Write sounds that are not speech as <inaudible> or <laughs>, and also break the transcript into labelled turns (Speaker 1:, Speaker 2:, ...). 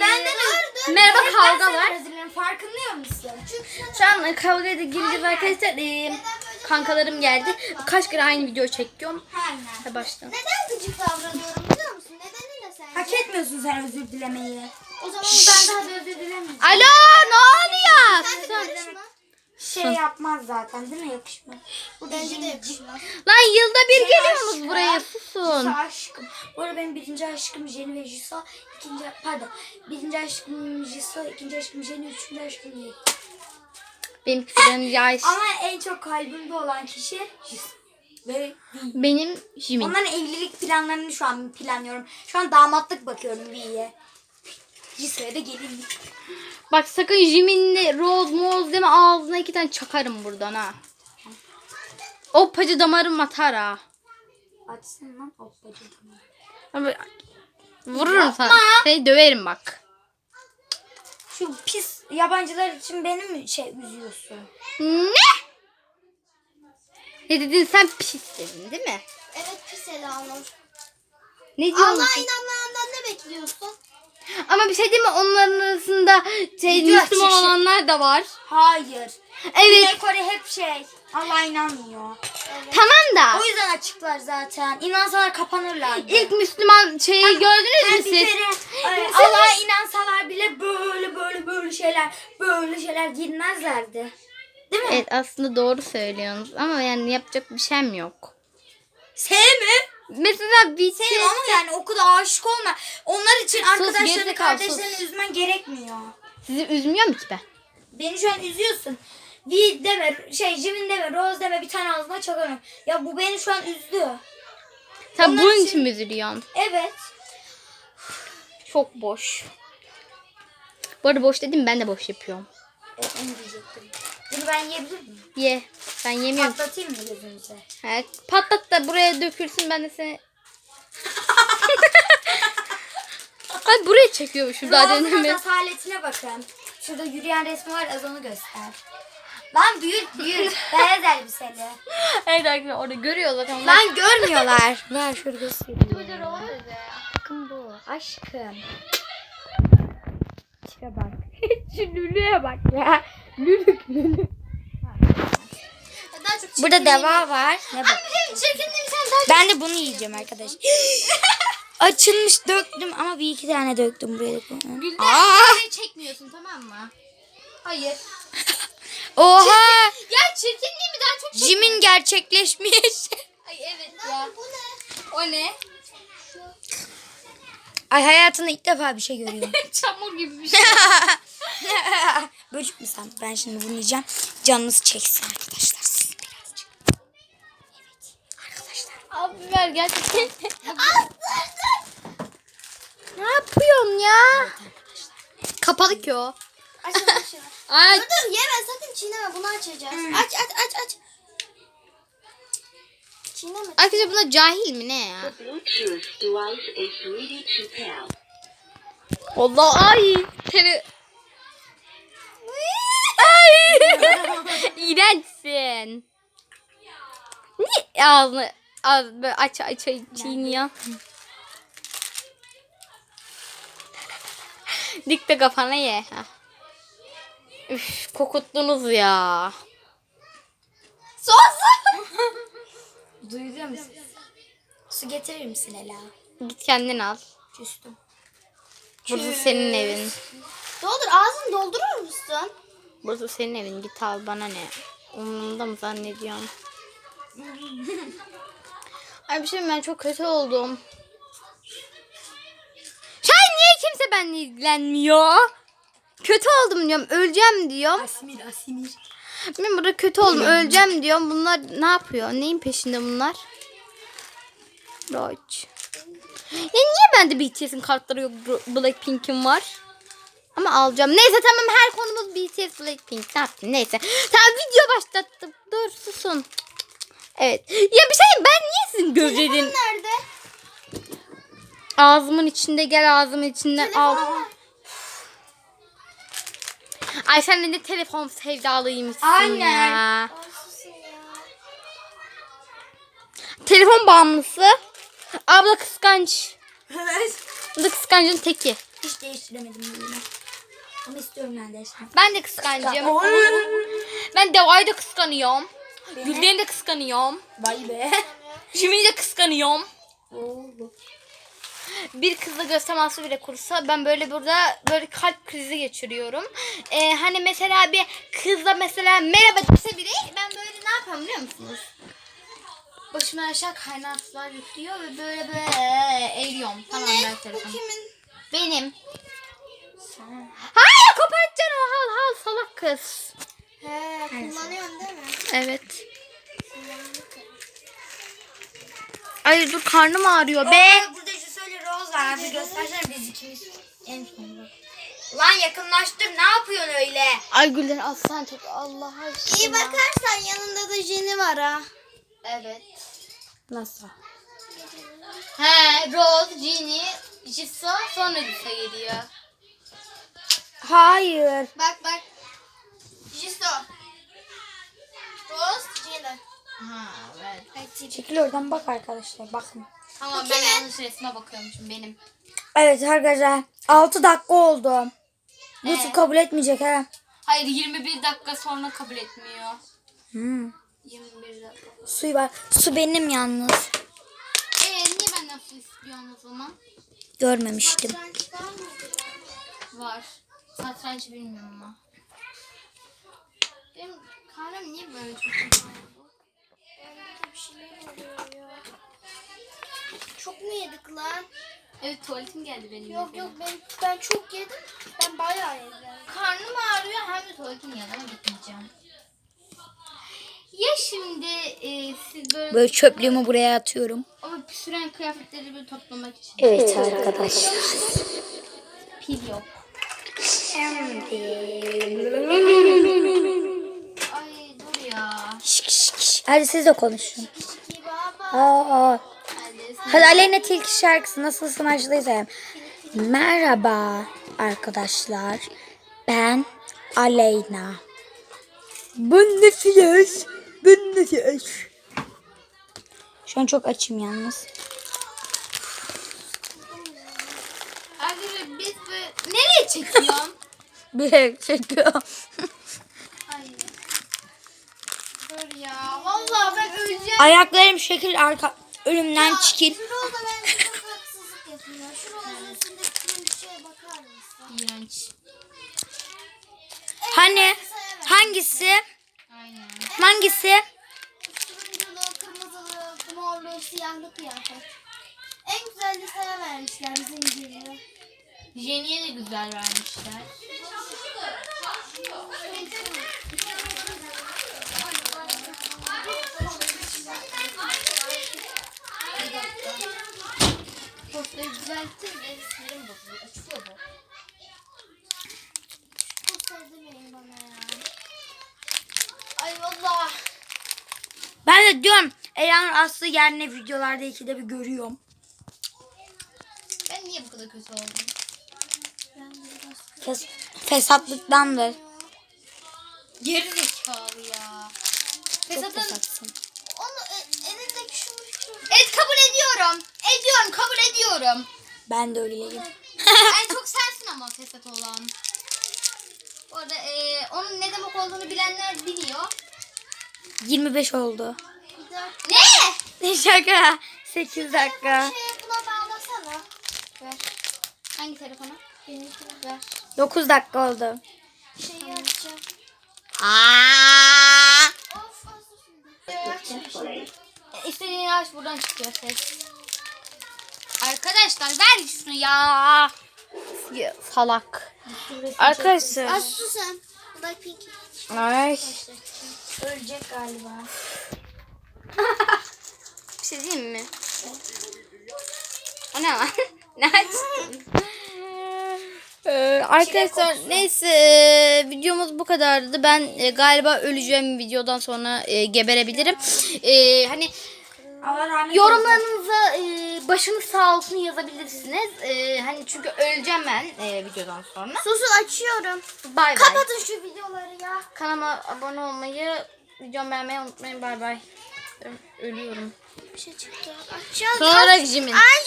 Speaker 1: Ben de gördüm.
Speaker 2: merhaba,
Speaker 1: Hep
Speaker 2: kavga var.
Speaker 1: reziliyorum, Farkında mısın? Çünkü
Speaker 2: Şu an kavgaya da gireceğiz arkadaşlar. Ee, kankalarım geldi. Kaç kere aynı video çekiyorum.
Speaker 1: Aynen.
Speaker 2: Hadi başlayalım.
Speaker 3: Neden gıcık davranıyorum biliyor musun? Nedeni ne sence?
Speaker 1: Hak etmiyorsun sen özür dilemeyi.
Speaker 3: O zaman ben daha da özür dilemeyeceğim.
Speaker 2: Alo ne oluyor?
Speaker 3: Sen de karışma.
Speaker 1: Şey yapmaz zaten değil mi? Yakışmaz. Bu
Speaker 3: Bence de yakışmaz.
Speaker 2: Lan yılda bir
Speaker 1: Şey
Speaker 2: geliyorsunuz
Speaker 1: aşkım.
Speaker 2: buraya susun.
Speaker 1: Jisa aşkım. Bu arada benim birinci aşkım Jenny ve Jisa. ikinci pardon. Birinci aşkım Jisa, ikinci aşkım Jenny, üçüncü aşkım Jenny.
Speaker 2: Benim küçüğüm <laughs> yaş.
Speaker 1: Ama en çok kalbimde olan kişi Jisa. Ve.
Speaker 2: Benim Jimin.
Speaker 1: Onların evlilik planlarını şu an planlıyorum. Şu an damatlık bakıyorum V'ye. Jisa'ya da gelinlik.
Speaker 2: Bak sakın Jimin'le Rose Moz deme ağzına iki tane çakarım buradan ha. O pacı damarım atar ha.
Speaker 1: Açsın lan hoppacı.
Speaker 2: Ama Vururum sana. Seni döverim bak.
Speaker 1: Şu pis yabancılar için beni mi şey üzüyorsun?
Speaker 2: Ne? Ne dedin sen pis dedin değil mi?
Speaker 3: Evet pis Elanur.
Speaker 2: Ne diyorsun?
Speaker 3: Allah'a inanmayandan ne bekliyorsun?
Speaker 2: Ama bir şey değil mi? Onların arasında şey, Müslüman olanlar da var.
Speaker 1: Hayır.
Speaker 2: Evet.
Speaker 1: Güney Kore hep şey. Allah inanmıyor.
Speaker 2: Tamam da.
Speaker 1: O yüzden açıklar zaten. İnansalar kapanırlar.
Speaker 2: İlk Müslüman şeyi gördünüz mü siz?
Speaker 1: kere ay, Allah'a inansalar bile böyle böyle böyle şeyler böyle şeyler girmezlerdi. Değil mi?
Speaker 2: Evet aslında doğru söylüyorsunuz ama yani yapacak bir şeyim yok.
Speaker 1: Sevme.
Speaker 2: Mesela bir
Speaker 1: Sevme ama yani o kadar aşık olma. Onlar için arkadaşlarını
Speaker 2: gerizekalı,
Speaker 1: kardeşlerini üzmen gerekmiyor.
Speaker 2: sizi üzmüyor mu ki ben?
Speaker 1: Beni şu an üzüyorsun. Vi deme, şey Jimin deme, Rose deme bir tane ağzına çakarım. Ya bu beni şu an üzdü.
Speaker 2: Sen
Speaker 1: Onlar
Speaker 2: bunun
Speaker 1: için-
Speaker 2: için mi üzülüyorsun?
Speaker 1: Evet.
Speaker 2: Çok boş. Bu arada boş dedim ben de boş yapıyorum.
Speaker 1: Evet onu diyecektim. Bunu ben yiyebilir miyim?
Speaker 2: Ye. Ben yemiyorum.
Speaker 1: Patlatayım mı gözünüze?
Speaker 2: He, patlat da buraya dökülsün ben de seni... <laughs> ben buraya çekiyormuşum daha
Speaker 1: Rose'un
Speaker 2: denemedim.
Speaker 1: asaletine bakın. Şurada yürüyen resmi var az onu göster. Lan büyür büyür. Beyaz elbiseli.
Speaker 2: Evet arkadaşlar orada görüyorlar ama.
Speaker 1: Lan görmüyorlar. <laughs> Ver şöyle göstereyim. Bakın bu. Aşkım. Tipe bak. <laughs>
Speaker 2: Şu lülüye bak ya. Lülük lülük.
Speaker 3: Daha çok
Speaker 1: Burada deva var. Ne bak.
Speaker 3: Sen daha
Speaker 1: Ben de bunu yiyeceğim arkadaş. <laughs> Açılmış döktüm ama bir iki tane döktüm buraya.
Speaker 2: Gülden
Speaker 1: Aa!
Speaker 2: beni çekmiyorsun tamam mı? Hayır. <laughs>
Speaker 1: Oha!
Speaker 2: Ya çirkinliğimi daha çok çek.
Speaker 1: Jimin gerçekleşmiş. <laughs>
Speaker 2: Ay evet ya.
Speaker 3: bu ne?
Speaker 2: O ne?
Speaker 1: Ay hayatımda ilk defa bir şey görüyorum.
Speaker 2: Çamur gibi bir şey.
Speaker 1: Böcük mü sen? Ben şimdi bunu yiyeceğim. Canınız çeksin arkadaşlar. Siz birazcık. Evet. Arkadaşlar.
Speaker 2: Abi ver gerçekten. ne yapıyorsun ya? Kapalı ki o. <laughs>
Speaker 3: Aç aç Dur yeme sakın çiğneme bunu açacağız. Aç aç aç aç. Çiğneme.
Speaker 2: Arkadaşlar buna cahil mi ne ya? Allah ay. Tele... ay. <laughs> İğrençsin. Niye ağzını ağz, böyle aç aç aç çiğniyor? <laughs> Dik de kafana ye. Ha. Üf kokuttunuz ya.
Speaker 3: Sos. <laughs>
Speaker 1: Duyuyor musun? Su getirir misin Ela?
Speaker 2: Git kendin al.
Speaker 1: Küstüm.
Speaker 2: Burası senin evin.
Speaker 3: Doldur ağzını doldurur musun?
Speaker 2: Burası senin evin. Git al bana ne? Umurumda mı zannediyorsun? <laughs> Ay bir şey mi? ben çok kötü oldum. Şahin niye kimse benimle ilgilenmiyor? Kötü oldum diyorum. Öleceğim diyorum.
Speaker 1: Asimir asimir.
Speaker 2: Ben burada kötü oldum. Öleceğim diyorum. Bunlar ne yapıyor? Neyin peşinde bunlar? Roach. Ya niye bende BTS'in kartları yok? Blackpink'in var. Ama alacağım. Neyse tamam her konumuz BTS Blackpink. Ne yaptın? Neyse. Tamam video başlattım. Dur susun. Evet. Ya bir şey ben niye sizin gözlerin
Speaker 3: Nerede?
Speaker 2: ağzımın içinde gel ağzımın içinden al. Ay sen de ne telefon sevdalıymışsın
Speaker 1: Aynen.
Speaker 2: ya. Telefon bağımlısı. Abla kıskanç.
Speaker 1: Evet. <laughs>
Speaker 2: Bu da kıskancın teki.
Speaker 1: Hiç değiştiremedim bunu. Ama istiyorum ben değiştirmek.
Speaker 2: Ben de kıskancım. Ben Deva'yı da kıskanıyorum. Gülden'i de kıskanıyorum.
Speaker 1: Vay be.
Speaker 2: Jimin'i de kıskanıyorum. Bir kızla göz teması bile kursa ben böyle burada böyle kalp krizi geçiriyorum. Ee, hani mesela bir kızla mesela merhaba dese biri ben böyle ne yapıyorum biliyor musunuz? Başımdan aşağı kaynar sular yüklüyor ve böyle böyle eğiliyorum. Tamam ben
Speaker 3: Bu
Speaker 2: telefonu.
Speaker 3: kimin?
Speaker 2: Benim. Hayır kopartacaksın o hal hal salak kız.
Speaker 3: He kullanıyorsun değil mi?
Speaker 2: Evet. Ay dur karnım ağrıyor be.
Speaker 1: Burada Jisoo Rose var. Abi göstersene biz ikimiz. En sonunda. Lan yakınlaştır. Ne yapıyorsun öyle?
Speaker 2: Ay Gülden aslan çok Allah aşkına.
Speaker 3: İyi bakarsan yanında da Jenny var ha.
Speaker 2: Evet.
Speaker 1: Nasıl?
Speaker 2: He Rose, Ginny, Jisoo sonra Jisoo geliyor.
Speaker 1: Hayır.
Speaker 3: Bak bak. Jisto. Rose, Jenny.
Speaker 2: Ha evet.
Speaker 1: Çekil oradan bak arkadaşlar. Bakın.
Speaker 2: Tamam ben yanlış resme bakıyormuşum benim.
Speaker 1: Evet arkadaşlar. 6 dakika oldu. Bu
Speaker 2: Ee?
Speaker 1: su kabul etmeyecek ha.
Speaker 2: Hayır 21 dakika sonra kabul etmiyor.
Speaker 1: Hmm.
Speaker 2: 21 dakika.
Speaker 1: Suyu var. Su benim yalnız.
Speaker 2: Ee niye benden su istiyorsun o zaman?
Speaker 1: Görmemiştim.
Speaker 3: Var.
Speaker 2: Satranç bilmiyorum ama. Benim karnım niye böyle çok kötü oldu?
Speaker 3: Bende de bir şeyler oluyor ya. Çok mu yedik lan?
Speaker 2: Evet tuvaletim geldi benim.
Speaker 3: Yok yok ben ben çok yedim. Ben bayağı yedim.
Speaker 2: Karnım ağrıyor hem de tuvaletim geldi ama gitmeyeceğim. Ya şimdi e, siz böyle,
Speaker 1: Böyle çöplüğümü buraya atıyorum.
Speaker 2: ama püsüren kıyafetleri böyle toplamak için
Speaker 1: Evet arkadaşlar.
Speaker 2: pil yok. Ay dur ya.
Speaker 1: Şık şık şık. Hadi siz de konuşun.
Speaker 3: Baba.
Speaker 1: Aa,
Speaker 2: Hadi
Speaker 1: Aleyna Tilki şarkısı nasılsın açtıysam. Merhaba arkadaşlar. Ben Aleyna. Ben nefes. Ben nefes. Şu an çok açım yalnız.
Speaker 2: Arkadaşlar biz böyle... Nereye çekiyorsun? <laughs>
Speaker 1: Bir şey çekiyorum.
Speaker 2: Ay. Dur ya. Vallahi ben öleceğim.
Speaker 1: Ayaklarım şekil arka önümden çekil.
Speaker 3: Şurada ben <laughs> çok haksızlık yapıyorum. Şurada üstündeki bir şeye bakar mısın?
Speaker 2: İğrenç.
Speaker 1: Hani hangisi?
Speaker 2: Aynen.
Speaker 1: Hangisi?
Speaker 3: Turunculu, kırmızılı, morlu, siyahlı kıyafet. En güzel liseye vermişler zincirli.
Speaker 2: Jenny'e de güzel vermişler. Sinirim bu.
Speaker 3: Bana ya.
Speaker 2: Ay valla.
Speaker 1: Ben de diyorum Elanur Aslı yerine videolarda ikide bir görüyorum.
Speaker 2: Ben niye bu kadar kötü oldum?
Speaker 3: Ben biraz
Speaker 1: Fes fesatlıktandır.
Speaker 2: Geri zekalı ya.
Speaker 1: Çok
Speaker 2: Fesat'ın...
Speaker 1: fesatsın.
Speaker 3: Onu e, elindeki şu şu.
Speaker 2: Evet kabul ediyorum. Ediyorum kabul ediyorum.
Speaker 1: Ben de öyleyim.
Speaker 2: en <laughs> çok sensin ama fesat olan. Bu arada eee, onun ne demek olduğunu bilenler biliyor.
Speaker 1: 25 oldu.
Speaker 3: De
Speaker 2: Ne?
Speaker 1: Şaka. 8 dakika.
Speaker 3: şeye buna bağlasana.
Speaker 2: Ver. Hangi telefona? Ver.
Speaker 1: 9 dakika oldu.
Speaker 3: Şeyi açacağım.
Speaker 1: Aa!
Speaker 3: Of.
Speaker 2: E, İstediğini aç buradan çıkıyor ses. Arkadaşlar ver şunu ya. Ya, Salak. Arkadaşlar.
Speaker 3: Sen. Blackpink.
Speaker 1: Ay.
Speaker 3: Ölecek galiba. <laughs>
Speaker 2: Bir şey diyeyim mi? O ne lan? <laughs> ne açtın? Ee, arkadaşlar neyse videomuz bu kadardı. Ben e, galiba öleceğim videodan sonra e, geberebilirim. E, hani
Speaker 1: Allah rahmet
Speaker 2: yorumlarınıza e, başınız sağ olsun yazabilirsiniz. E, hani çünkü öleceğim ben e, videodan sonra.
Speaker 3: Susun açıyorum.
Speaker 2: Bay bay.
Speaker 3: Kapatın şu videoları ya.
Speaker 2: Kanalıma abone olmayı, videomu beğenmeyi unutmayın. Bay bay. Ölüyorum.
Speaker 3: Bir şey çıktı. Açacağız.
Speaker 2: Sonra Jimin.
Speaker 3: Ay